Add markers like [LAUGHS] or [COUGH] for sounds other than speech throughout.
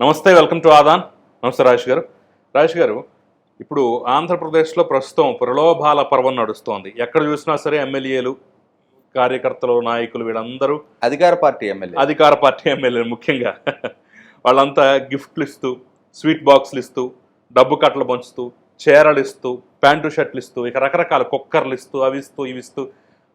నమస్తే welcome to Aadan. నమస్తే రాజేష్ గారు. రాజేష్ గారు ఇప్పుడు ఆంధ్రప్రదేశ్లో ప్రస్తుతం ప్రలోభాల పర్వం నడుస్తోంది. ఎక్కడ చూసినా సరే ఎమ్మెల్యేలు కార్యకర్తలు నాయకులు వీళ్ళందరూ అధికార పార్టీ ఎమ్మెల్యే. అధికార పార్టీ ఎమ్మెల్యేలు ముఖ్యంగా. [LAUGHS] వాళ్ళంతా గిఫ్ట్లు ఇస్తూ స్వీట్ బాక్స్లు ఇస్తూ డబ్బు కట్టలు పంచుతూ చీరలు ఇస్తూ ప్యాంటు షర్ట్లు ఇస్తూ ఇక రకరకాల కుక్కర్లు ఇస్తూ అవి ఇస్తూ ఇవి ఇస్తూ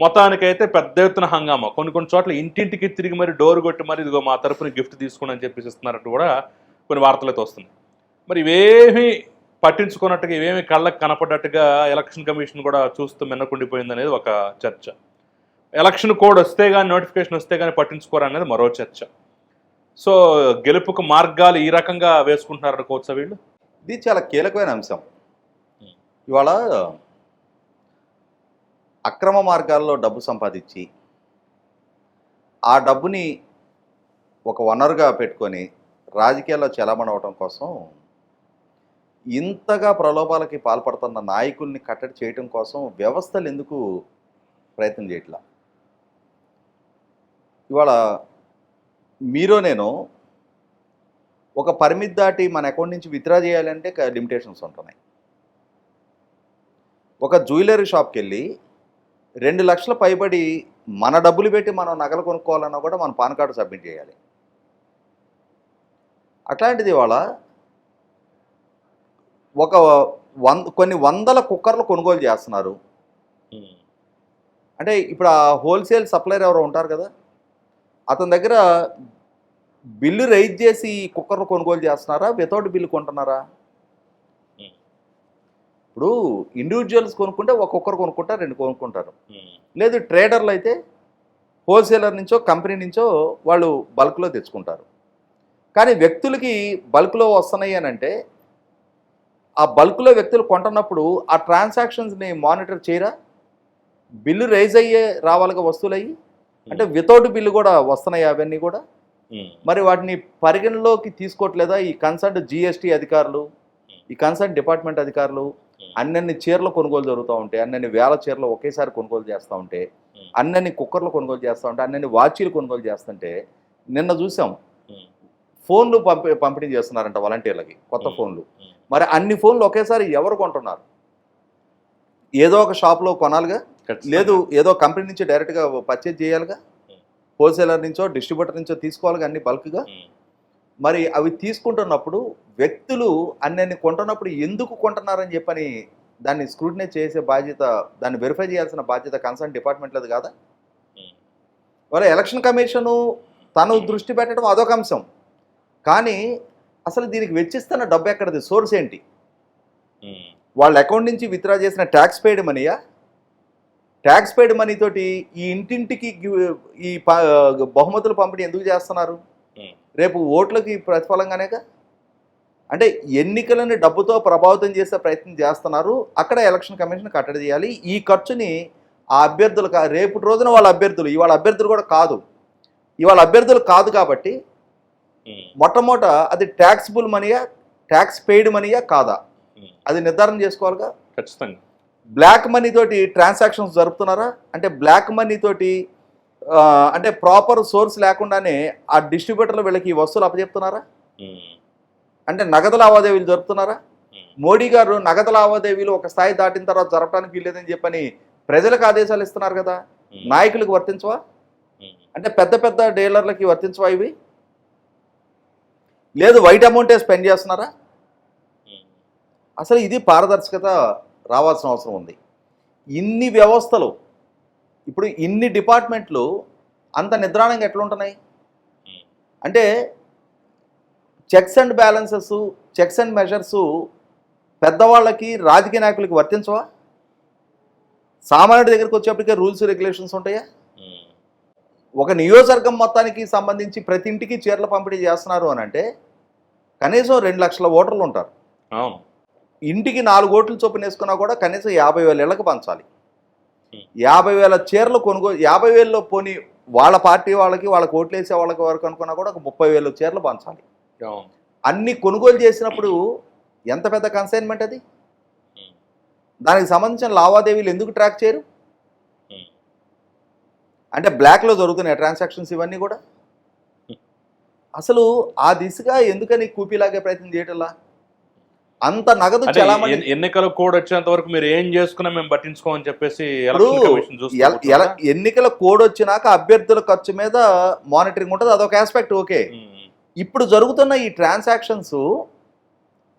మొత్తానికైతే పెద్ద ఎత్తున హంగామా. కొన్ని కొన్ని చోట్ల ఇంటింటికి తిరిగి మరి డోర్ కొట్టి మరి ఇదిగో మా తరపున గిఫ్ట్ తీసుకోండి అని చెప్పేసి ఇస్తున్నారంటూ కూడా కొన్ని వార్తలు అయితే వస్తున్నాయి. మరి ఇవేమీ పట్టించుకున్నట్టుగా ఇవేమి కళ్ళకు కనపడ్డట్టుగా ఎలక్షన్ కమిషన్ కూడా చూస్తూ మిన్నకుండిపోయింది అనేది ఒక చర్చ. ఎలక్షన్ కోడ్ వస్తే కానీ నోటిఫికేషన్ వస్తే కానీ పట్టించుకోరు అనేది మరో చర్చ. సో గెలుపుకు మార్గాలు ఈ రకంగా వేసుకుంటున్నారు అనుకోవచ్చా వీళ్ళు? ఇది చాలా కీలకమైన అంశం. ఇవాళ అక్రమ మార్గాల్లో డబ్బు సంపాదించి ఆ డబ్బుని ఒక వనరుగా పెట్టుకొని రాజకీయాల్లో చలామణి అవడం కోసం ఇంతగా ప్రలోభాలకి పాల్పడుతున్న నాయకుల్ని కట్టడి చేయటం కోసం వ్యవస్థలు ఎందుకు ప్రయత్నం చేయట్లా? ఇవాళ మీరు నేను ఒక పరిమితి దాటి మన అకౌంట్ నుంచి విత్డ్రా చేయాలంటే లిమిటేషన్స్ ఉంటున్నాయి. ఒక జ్యువెలరీ షాప్కి వెళ్ళి రెండు లక్షల పైబడి మన డబ్బులు పెట్టి మనం నగలు కొనుక్కోవాలన్నా కూడా మన పాన్ కార్డు సబ్మిట్ చేయాలి. అట్లాంటిది ఇవాళ ఒక వంద కొన్ని వందల కుక్కర్లు కొనుగోలు చేస్తున్నారు. అంటే ఇప్పుడు ఆ హోల్సేల్ సప్లైర్ ఎవరో ఉంటారు కదా అతని దగ్గర బిల్లు రైజ్ చేసి కుక్కర్లు కొనుగోలు చేస్తున్నారా? వితౌట్ బిల్లు కొంటున్నారా? ఇప్పుడు ఇండివిజువల్స్ కొనుక్కుంటే ఒక కుక్కర్ కొనుక్కుంటారు రెండు కొనుక్కుంటారు. లేదు ట్రేడర్లు అయితే హోల్సేలర్ నుంచో కంపెనీ నుంచో వాళ్ళు బల్క్లో తెచ్చుకుంటారు. కానీ వ్యక్తులకి బల్క్లో వస్తున్నాయి అని అంటే ఆ బల్క్లో వ్యక్తులు కొంటున్నప్పుడు ఆ ట్రాన్సాక్షన్స్ని మానిటర్ చేయరా? బిల్లు రైజ్ అయ్యే రావాలిగా వస్తువులు అయ్యి అంటే వితౌట్ బిల్లు కూడా వస్తున్నాయి అవన్నీ కూడా? మరి వాటిని పరిగణలోకి తీసుకోవట్లేదా ఈ కన్సర్న్ జిఎస్టీ అధికారులు? ఈ కన్సర్న్ డిపార్ట్మెంట్ అధికారులు? అన్నన్ని చీరలు కొనుగోలు జరుగుతూ ఉంటే అన్నన్ని వేల చీరలు ఒకేసారి కొనుగోలు చేస్తూ ఉంటే అన్నన్ని కుక్కర్లు కొనుగోలు చేస్తూ ఉంటే అన్నన్ని వాచీలు కొనుగోలు చేస్తుంటే నిన్న చూసాం. ఫోన్లు పంపి పంపిణీ చేస్తున్నారంట వాలంటీర్లకి కొత్త ఫోన్లు. మరి అన్ని ఫోన్లు ఒకేసారి ఎవరు కొంటున్నారు? ఏదో ఒక షాప్లో కొనాలిగా? లేదు ఏదో కంపెనీ నుంచి డైరెక్ట్గా పర్చేజ్ చేయాలిగా? హోల్సేలర్ నుంచో డిస్ట్రిబ్యూటర్ నుంచో తీసుకోవాలిగా అన్ని బల్క్గా? మరి అవి తీసుకుంటున్నప్పుడు వ్యక్తులు అన్నీ కొంటున్నప్పుడు ఎందుకు కొంటున్నారని చెప్పని దాన్ని స్క్రూటినైజ్ చేసే బాధ్యత దాన్ని వెరిఫై చేయాల్సిన బాధ్యత కన్సర్న్ డిపార్ట్మెంట్లది కాదా? వాళ్ళ ఎలక్షన్ కమిషను తను దృష్టి పెట్టడం అదొక అంశం. కానీ అసలు దీనికి వెచ్చిస్తున్న డబ్బు ఎక్కడది? సోర్స్ ఏంటి? వాళ్ళ అకౌంట్ నుంచి విత్డ్రా చేసిన ట్యాక్స్ పెయిడ్ మనీయా ట్యాక్స్ పెయిడ్ మనీ తోటి ఈ ఇంటింటికి ఈ బహుమతులు పంపిణీ ఎందుకు చేస్తున్నారు? రేపు ఓట్లకి ప్రతిఫలంగానేగా? అంటే ఎన్నికలను డబ్బుతో ప్రభావితం చేసే ప్రయత్నం చేస్తున్నారు. అక్కడ ఎలక్షన్ కమిషన్ కట్టడి చేయాలి. ఈ ఖర్చుని ఆ అభ్యర్థులు కా- రేపు రోజున వాళ్ళ అభ్యర్థులు ఇవాళ అభ్యర్థులు కూడా కాదు. ఇవాళ అభ్యర్థులు కాదు కాబట్టి మొట్టమొదట అది ట్యాక్సిబుల్ మనీయా ట్యాక్స్ పెయిడ్ మనీయా కాదా? అది నిర్ధారణ చేసుకోవాలిగా? ఖచ్చితంగా. బ్లాక్ మనీ తోటి ట్రాన్సాక్షన్స్ జరుపుతున్నారా? అంటే బ్లాక్ మనీ తోటి అంటే ప్రాపర్ సోర్స్ లేకుండానే ఆ డిస్ట్రిబ్యూటర్లు వీళ్ళకి ఈ వస్తువులు అప్పచెప్తున్నారా? అంటే నగదు లావాదేవీలు జరుపుతున్నారా? మోడీ గారు నగదు లావాదేవీలు ఒక స్థాయి దాటిన తర్వాత జరపడానికి వీల్లేదని చెప్పని ప్రజలకు ఆదేశాలు ఇస్తున్నారు కదా? నాయకులకు వర్తించవా? అంటే పెద్ద పెద్ద డీలర్లకి వర్తించవా ఇవి? లేదు వైట్ అమౌంటే స్పెండ్ చేస్తున్నారా? అసలు ఇది పారదర్శకత రావాల్సిన అవసరం ఉంది. ఇన్ని వ్యవస్థలు ఇప్పుడు ఇన్ని డిపార్ట్మెంట్లు అంత నిద్రాణంగా ఎట్లుంటున్నాయి? అంటే checks and balances checks and measures పెద్దవాళ్ళకి రాజకీయ నాయకులకి వర్తించవా? సామాన్యుడి దగ్గరికి వచ్చేప్పటికే రూల్స్ రెగ్యులేషన్స్ ఉంటాయా? ఒక నియోజకవర్గం మొత్తానికి సంబంధించి ప్రతి ఇంటికి చీరల పంపిణీ చేస్తున్నారు అని అంటే కనీసం రెండు లక్షల ఓటర్లు ఉంటారు. ఇంటికి నాలుగు ఓట్లు చొప్పున వేసుకున్నా కూడా కనీసం యాభై వేల ఇళ్ళకి పంచాలి. యాభై వేల చీరలు కొనుగోలు యాభై వేలలో పోని వాళ్ళ పార్టీ వాళ్ళకి వాళ్ళకి ఓట్లు వేసే వాళ్ళకి వరకు అనుకున్నా కూడా ఒక ముప్పై వేల చీరలు పంచాలి. అన్ని కొనుగోలు చేసినప్పుడు ఎంత పెద్ద కన్సైన్మెంట్ అది? దానికి సంబంధించిన లావాదేవీలు ఎందుకు ట్రాక్ చేయరు? అంటే బ్లాక్లో జరుగుతున్నాయి ట్రాన్సాక్షన్స్ ఇవన్నీ కూడా? అసలు ఆ దిశగా ఎందుకని కూపీలాగే ప్రయత్నం చేయటంలా? అంత నగదు చలామణి ఎన్- ఎన్నికల కోడ్ వచ్చేంత వరకు మీరు ఏం చేసుకున్నా మేము పట్టించుకోమని చెప్పేసి? ఎన్నికల కోడ్ వచ్చినాక అభ్యర్థుల ఖర్చు మీద మానిటరింగ్ ఉంటుంది. అదొక ఆస్పెక్ట్ ఓకే. ఇప్పుడు జరుగుతున్న ఈ ట్రాన్సాక్షన్స్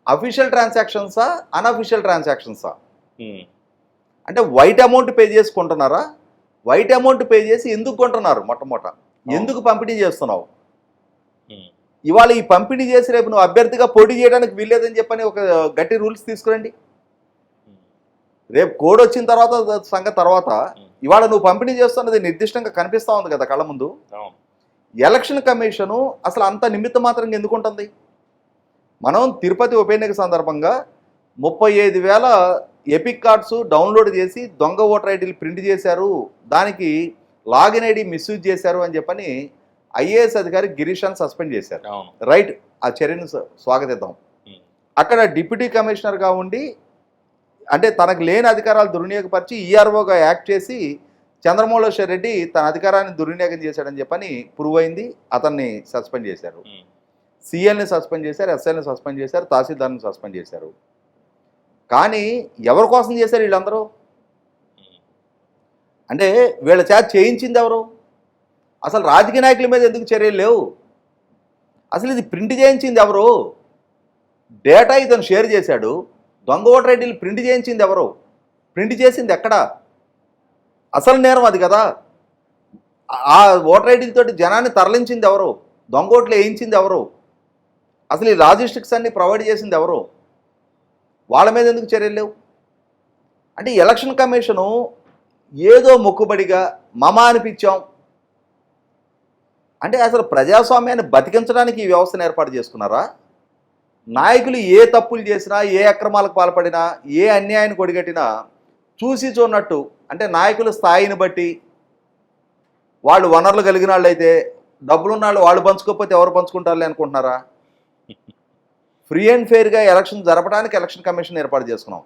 అఫీషియల్ ట్రాన్సాక్షన్సా అన్అఫీషియల్ ట్రాన్సాక్షన్సా అంటే వైట్ అమౌంట్ పే చేసి కొంటున్నారా వైట్ అమౌంట్ పే చేసి ఎందుకు కొంటున్నారు మొట్టమొదట ఎందుకు పంపిణీ చేస్తున్నావు. ఇవాళ ఈ పంపిణీ చేసి రేపు నువ్వు అభ్యర్థిగా పోటీ చేయడానికి వీల్లేదని చెప్పని ఒక గట్టి రూల్స్ తీసుకురండి. రేపు కోడ్ వచ్చిన తర్వాత సంగతి తర్వాత ఇవాళ నువ్వు పంపిణీ చేస్తున్నది నిర్దిష్టంగా కనిపిస్తా ఉంది కదా కళ్ళ ముందు. ఎలక్షన్ కమిషను అసలు అంత నిమిత్త మాత్రంగా ఎందుకు ఉంటుంది? మనం తిరుపతి ఉప ఎన్నిక సందర్భంగా ముప్పై ఐదు వేల ఎపిక్ కార్డ్స్ డౌన్లోడ్ చేసి దొంగ ఓటర్ ఐడీలు ప్రింట్ చేశారు. దానికి లాగిన్ ఐడి మిస్యూజ్ చేశారు అని చెప్పని ఐఏఎస్ అధికారి గిరీషాన్ని సస్పెండ్ చేశారు. రైట్ ఆ చర్యను స్వ- స్వాగతిద్దాం. అక్కడ డిప్యూటీ కమిషనర్గా ఉండి అంటే తనకు లేని అధికారాలు దుర్వినియోగపరిచి ఈఆర్ఓగా యాక్ట్ చేసి చంద్రమౌళేశ్వర్ రెడ్డి తన అధికారాన్ని దుర్వినియోగం చేశాడని చెప్పని ప్రూవ్ అయింది. అతన్ని సస్పెండ్ చేశారు. సీఎల్ని సస్పెండ్ చేశారు ఎస్ఐల్ని సస్పెండ్ చేశారు తహసీల్దార్ని సస్పెండ్ చేశారు. కానీ ఎవరి కోసం చేశారు వీళ్ళందరూ. అంటే వీళ్ళ చేత చేయించింది ఎవరు? అసలు రాజకీయ నాయకుల మీద ఎందుకు చర్యలు లేవు? అసలు ఇది ప్రింట్ చేయించింది ఎవరు? డేటా ఇతను షేర్ చేశాడు. దొంగ ఓటర్ ఐడీలు ప్రింట్ చేయించింది ఎవరు? ప్రింట్ చేసింది ఎక్కడ? అసలు నేరం అది కదా. ఆ ఓటర్ ఐడీలతోటి జనాన్ని తరలించింది ఎవరు? దొంగ ఓట్లు వేయించింది ఎవరు? అసలు ఈ లాజిస్టిక్స్ అన్ని ప్రొవైడ్ చేసింది ఎవరు? వాళ్ళ మీద ఎందుకు చర్యలు లేవు? అంటే ఎలక్షన్ కమిషను ఏదో మొక్కుబడిగా మమ అనిపించాం. అంటే అసలు ప్రజాస్వామ్యాన్ని బతికించడానికి ఈ వ్యవస్థను ఏర్పాటు చేసుకున్నారా? నాయకులు ఏ తప్పులు చేసినా ఏ అక్రమాలకు పాల్పడినా ఏ అన్యాయాన్ని కొడిగట్టినా చూసి చూడనట్టు అంటే నాయకుల స్థాయిని బట్టి వాళ్ళు వనరులు కలిగిన వాళ్ళు అయితే డబ్బులున్న వాళ్ళు వాళ్ళు పంచుకోకపోతే ఎవరు పంచుకుంటారులే అనుకుంటున్నారా? ఫ్రీ అండ్ ఫెయిర్గా ఎలక్షన్ జరపడానికి ఎలక్షన్ కమిషన్ ఏర్పాటు చేసుకున్నాం.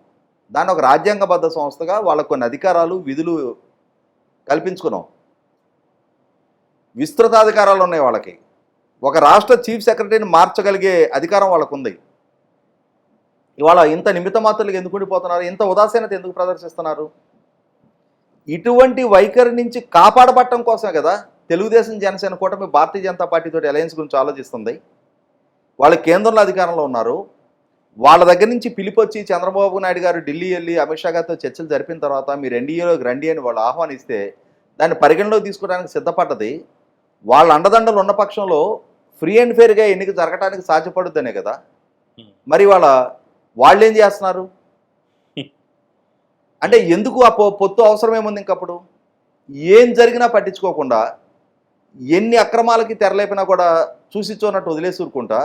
దాన్ని ఒక రాజ్యాంగబద్ధ సంస్థగా వాళ్ళకు కొన్ని అధికారాలు విధులు కల్పించుకున్నాం. విస్తృత అధికారాలు ఉన్నాయి వాళ్ళకి. ఒక రాష్ట్ర చీఫ్ సెక్రటరీని మార్చగలిగే అధికారం వాళ్ళకు ఉంది ఇవాళ ఇంత నిమిత్త ఎందుకు ఉండిపోతున్నారు? ఇంత ఉదాసీనత ఎందుకు ప్రదర్శిస్తున్నారు? ఇటువంటి వైఖరి నుంచి కాపాడబట్టం కోసమే కదా తెలుగుదేశం జనసేన కూటమి భారతీయ జనతా పార్టీతో అలయన్స్ గురించి ఆలోచిస్తుంది. వాళ్ళు కేంద్రంలో అధికారంలో ఉన్నారు. వాళ్ళ దగ్గర నుంచి పిలిపొచ్చి చంద్రబాబు నాయుడు గారు ఢిల్లీ వెళ్ళి అమిత్ షా గారితో చర్చలు జరిపిన తర్వాత మీరు ఎన్డీఏలోకి రండి అని వాళ్ళు ఆహ్వానిస్తే దాన్ని పరిగణలోకి తీసుకోవడానికి సిద్ధపడ్డది. వాళ్ళ అండదండలు ఉన్న పక్షంలో ఫ్రీ అండ్ ఫెయిర్గా ఎన్నిక జరగడానికి సాధ్యపడుద్దనే కదా. మరి వాళ్ళ వాళ్ళు ఏం చేస్తున్నారు? [LAUGHS] అంటే ఎందుకు ఆ పొ- పొత్తు అవసరం ఏముంది ఇంకప్పుడు? ఏం జరిగినా పట్టించుకోకుండా ఎన్ని అక్రమాలకి తెరలేపినా కూడా చూసి చూనట్టు వదిలేసి ఊరుకుంటా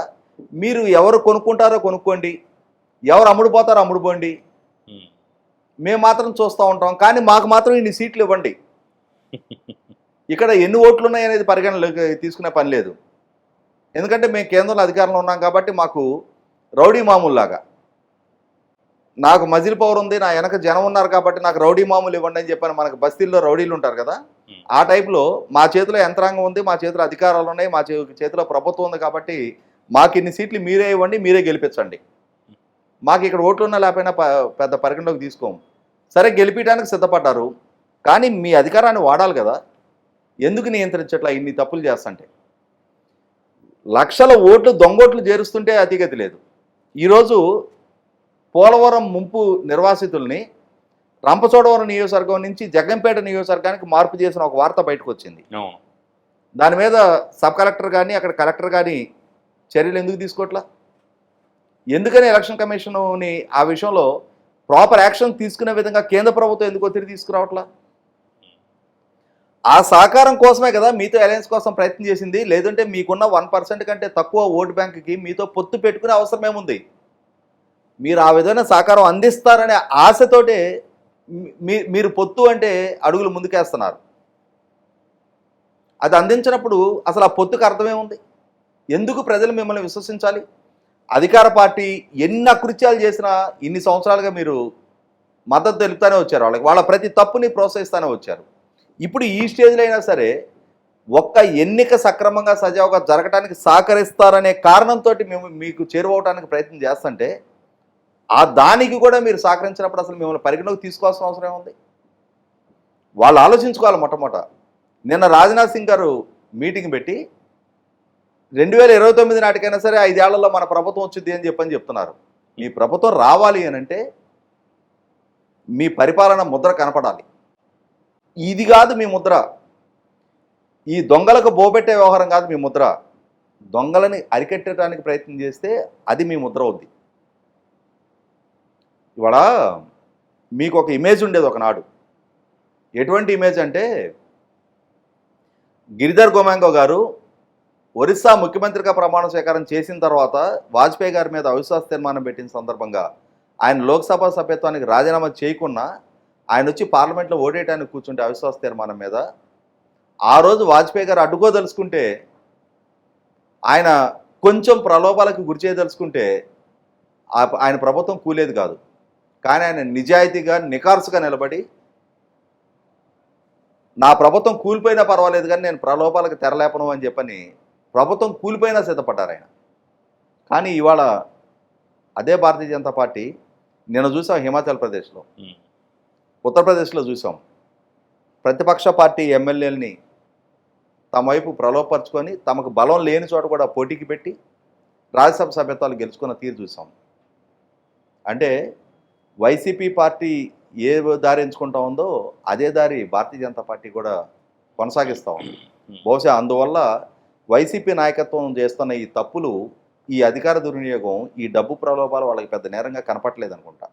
మీరు ఎవరు కొనుక్కుంటారో కొనుక్కోండి ఎవరు అమ్ముడుపోతారో అమ్ముడుపోండి. మేము మాత్రం చూస్తూ ఉంటాం కానీ మాకు మాత్రం ఇన్ని సీట్లు ఇవ్వండి. [LAUGHS] ఇక్కడ ఎన్ని ఓట్లు ఉన్నాయి అనేది పరిగణలోకి తీసుకునే పని లేదు. ఎందుకంటే మేము కేంద్రంలో అధికారంలో ఉన్నాం కాబట్టి మాకు రౌడీ మామూలులాగా. నాకు మజిల్ పవర్ ఉంది నా వెనక జనం ఉన్నారు కాబట్టి నాకు రౌడీ మామూలు ఇవ్వండి అని చెప్పాను మనకు బస్తీల్లో రౌడీలు ఉంటారు కదా. ఆ టైప్లో మా చేతిలో యంత్రాంగం ఉంది మా చేతిలో అధికారాలు ఉన్నాయి మా చేతిలో ప్రభుత్వం ఉంది కాబట్టి మాకు ఇన్ని సీట్లు మీరే ఇవ్వండి మీరే గెలిపించండి. మాకు ఇక్కడ ఓట్లు ఉన్నా లేకపోయినా పెద్ద పరిగణలోకి తీసుకోము సరే గెలిపించడానికి సిద్ధపడ్డారు. కానీ మీ అధికారాన్ని వాడాలి కదా. ఎందుకు నియంత్రించట్లా? ఇన్ని తప్పులు చేస్తుంటే. లక్షల ఓట్లు దొంగోట్లు చేరుస్తుంటే అతిగతి లేదు. ఈరోజు పోలవరం ముంపు నిర్వాసితుల్ని రంపచోడవరం నియోజకవర్గం నుంచి జగంపేట నియోజకవర్గానికి మార్పు చేసిన ఒక వార్త బయటకు వచ్చింది దాని మీద సబ్ కలెక్టర్ కానీ అక్కడ కలెక్టర్ కానీ చర్యలు ఎందుకు తీసుకోవట్లా ఎందుకని ఎలక్షన్ కమిషన్ని ఆ విషయంలో ప్రాపర్ యాక్షన్ తీసుకునే విధంగా కేంద్ర ప్రభుత్వం ఎందుకు ఒత్తిడి తీసుకురావట్లా? ఆ సహకారం కోసమే కదా మీతో అలయన్స్ కోసం ప్రయత్నం చేసింది. లేదంటే మీకున్న వన్ పర్సెంట్ కంటే తక్కువ ఓటు బ్యాంకుకి మీతో పొత్తు పెట్టుకునే అవసరం ఏముంది? మీరు ఆ విధమైన సహకారం అందిస్తారనే ఆశతోటే మీ మీరు పొత్తు అంటే అడుగులు ముందుకేస్తున్నారు. అది అందించినప్పుడు అసలు ఆ పొత్తుకు అర్థమేముంది ఎందుకు ప్రజలు మిమ్మల్ని విశ్వసించాలి? అధికార పార్టీ ఎన్ని అకృత్యాలు చేసినా ఇన్ని సంవత్సరాలుగా మీరు మద్దతు తెలుపుతూనే వచ్చారు వాళ్ళకి. వాళ్ళ ప్రతి తప్పుని ప్రోత్సహిస్తానే వచ్చారు. ఇప్పుడు ఈ స్టేజ్లో అయినా సరే ఒక్క ఎన్నిక సక్రమంగా సజావుగా జరగడానికి సహకరిస్తారనే కారణంతో మేము మీకు చేరువవడానికి ప్రయత్నం చేస్తుంటే ఆ దానికి కూడా మీరు సహకరించినప్పుడు అసలు మిమ్మల్ని పరిగణలోకి తీసుకోవాల్సిన అవసరం ఉంది వాళ్ళు ఆలోచించుకోవాలి మొట్టమొదట నిన్న రాజ్నాథ్ సింగ్ గారు మీటింగ్ పెట్టి రెండు వేల ఇరవై తొమ్మిది నాటికైనా సరే ఐదేళ్ళలో మన ప్రభుత్వం వచ్చింది అని చెప్పని చెప్తున్నారు. మీ ప్రభుత్వం రావాలి అని అంటే మీ పరిపాలన ముద్ర కనపడాలి. ఇది కాదు మీ ముద్ర. ఈ దొంగలకు బోపెట్టే వ్యవహారం కాదు మీ ముద్ర. దొంగలని అరికట్టడానికి ప్రయత్నం చేస్తే అది మీ ముద్ర అవుద్ది. ఇవాళ మీకు ఒక ఇమేజ్ ఉండేది ఒకనాడు ఎటువంటి ఇమేజ్ అంటే గిరిధర్ గోమాంగో గారు ఒరిస్సా ముఖ్యమంత్రిగా ప్రమాణ స్వీకారం చేసిన తర్వాత వాజ్పేయి గారి మీద అవిశ్వాస తీర్మానం పెట్టిన సందర్భంగా ఆయన లోక్సభ సభ్యత్వానికి రాజీనామా చేయకున్నా ఆయన వచ్చి పార్లమెంట్లో ఓటేయడానికి కూర్చుంటే అవిశ్వాస తీర్మానం మీద ఆ రోజు వాజ్పేయి గారు అడ్డుకోదలుచుకుంటే ఆయన కొంచెం ప్రలోభాలకు గురి చేయదలుచుకుంటే ఆయన ప్రభుత్వం కూలేదు కాదు. కానీ ఆయన నిజాయితీగా నికార్సుగా నిలబడి నా ప్రభుత్వం కూలిపోయినా పర్వాలేదు కానీ నేను ప్రలోభాలకు తెరలేపను అని చెప్పని ప్రభుత్వం కూలిపోయినా సిద్ధపడ్డారు ఆయన. కానీ ఇవాళ అదే భారతీయ జనతా పార్టీ నిన్న చూసాం హిమాచల్ ప్రదేశ్లో. ఉత్తరప్రదేశ్లో చూసాం. ప్రతిపక్ష పార్టీ ఎమ్మెల్యేలని తమ వైపు ప్రలోభపరుచుకొని తమకు బలం లేని చోట కూడా పోటీకి పెట్టి రాజ్యసభ సభ్యత్వాలు గెలుచుకున్న తీరు చూసాం. అంటే వైసీపీ పార్టీ ఏ దారి ఎంచుకుంటా ఉందో అదే దారి భారతీయ జనతా పార్టీ కూడా కొనసాగిస్తూ ఉంది. బహుశా అందువల్ల వైసీపీ నాయకత్వం చేస్తున్న ఈ తప్పులు ఈ అధికార దుర్వినియోగం ఈ డబ్బు ప్రలోభాలు వాళ్ళకి పెద్ద నేరంగా కనపట్లేదు అనుకుంటా